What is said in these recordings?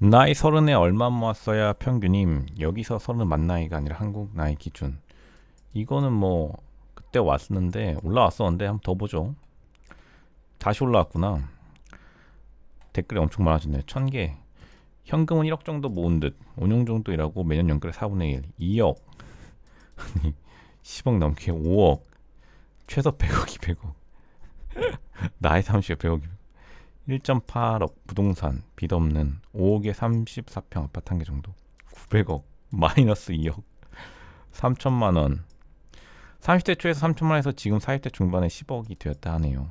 나이 서른에 얼마 모았어야 평균임? 여기서 서른 만 나이가 아니라 한국 나이 기준. 이거는 뭐 그때 왔었는데 올라왔었는데 한번 더 보죠. 다시 올라왔구나. 댓글이 엄청 많아졌네 천개. 현금은 1억 정도 모은 듯. 5년 정도 일하고 매년 연결 4분의 1 2억. 아니 10억 넘게 5억. 최소 100억 200억. 나이 30에 100억 200억 1.8억 부동산 빚 없는 5억에 34평 아파트 한 개 정도 900억 마이너스 2억 3천만 원. 30대 초에서 3천만 원에서 지금 40대 중반에 10억이 되었다 하네요.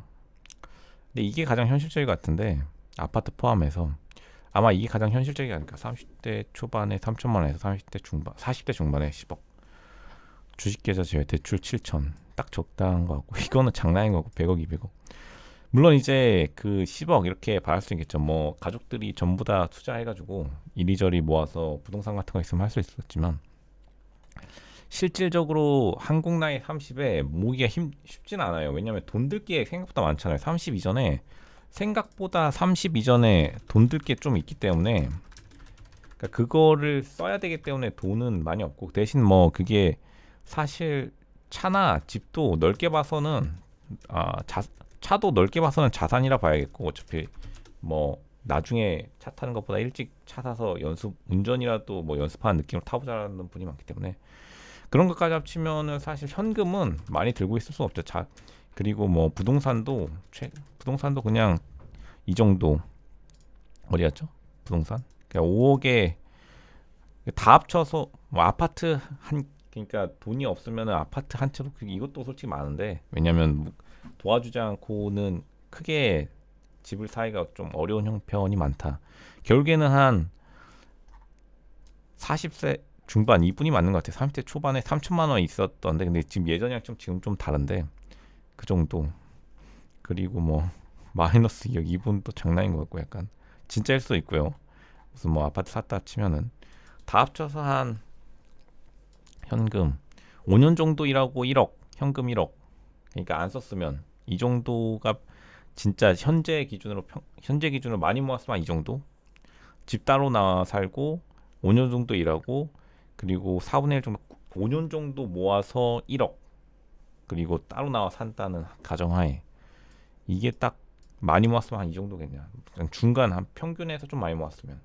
근데 이게 가장 현실적일 것 같은데 아파트 포함해서 아마 이게 가장 현실적이 아닐까. 30대 초반에 3천만 원에서 30대 중반 40대 중반에 10억. 주식계좌 제외 대출 7천. 딱 적당한 거 같고 이거는 장난인 거고 100억 200억 물론 이제 그 10억 이렇게 받을 수 있겠죠. 뭐 가족들이 전부 다 투자해가지고 이리저리 모아서 부동산 같은 거 있으면 할 수 있었지만 실질적으로 한국 나이 30에 모으기가 힘, 쉽진 않아요. 왜냐하면 돈 들게 생각보다 많잖아요. 30 이전에 생각보다 30 이전에 돈 들게 좀 있기 때문에 그러니까 그거를 써야 되기 때문에 돈은 많이 없고 대신 뭐 그게 사실 차나 집도 넓게 봐서는 아, 자, 차도 넓게 봐서는 자산이라 봐야겠고 어차피 뭐 나중에 차 타는 것보다 일찍 차 사서 연습 운전이라도 뭐 연습하는 느낌으로 타보자는 분이 많기 때문에 그런 것까지 합치면은 사실 현금은 많이 들고 있을 수 없죠. 자 그리고 뭐 부동산도 최 부동산도 그냥 이 정도 어디였죠? 부동산 그냥 5억에 다 합쳐서 뭐 아파트 한 그러니까 돈이 없으면은 아파트 한 채로 그 이것도 솔직히 많은데 왜냐면 도와주지 않고는 크게 집을 사기가 좀 어려운 형편이 많다. 결국에는 한 40세 중반 이분이 맞는 것 같아요. 30대 초반에 3천만 원 있었던데 근데 지금 예전이랑 좀 지금 좀 다른데 그 정도. 그리고 뭐 마이너스 2억 이분도 장난인 것 같고 약간 진짜일 수도 있고요. 무슨 뭐 아파트 샀다 치면은 다 합쳐서 한 현금 5년 정도 일하고 1억 현금 1억 그러니까 안 썼으면 이 정도가 진짜 현재 기준으로 평, 현재 기준으로 많이 모았으면 이 정도? 집 따로 나와 살고 5년 정도 일하고 그리고 4분의 1 정도 5년 정도 모아서 1억 그리고 따로 나와 산다는 가정하에 이게 딱 많이 모았으면 한 이 정도겠냐. 그냥 중간 한 평균에서 좀 많이 모았으면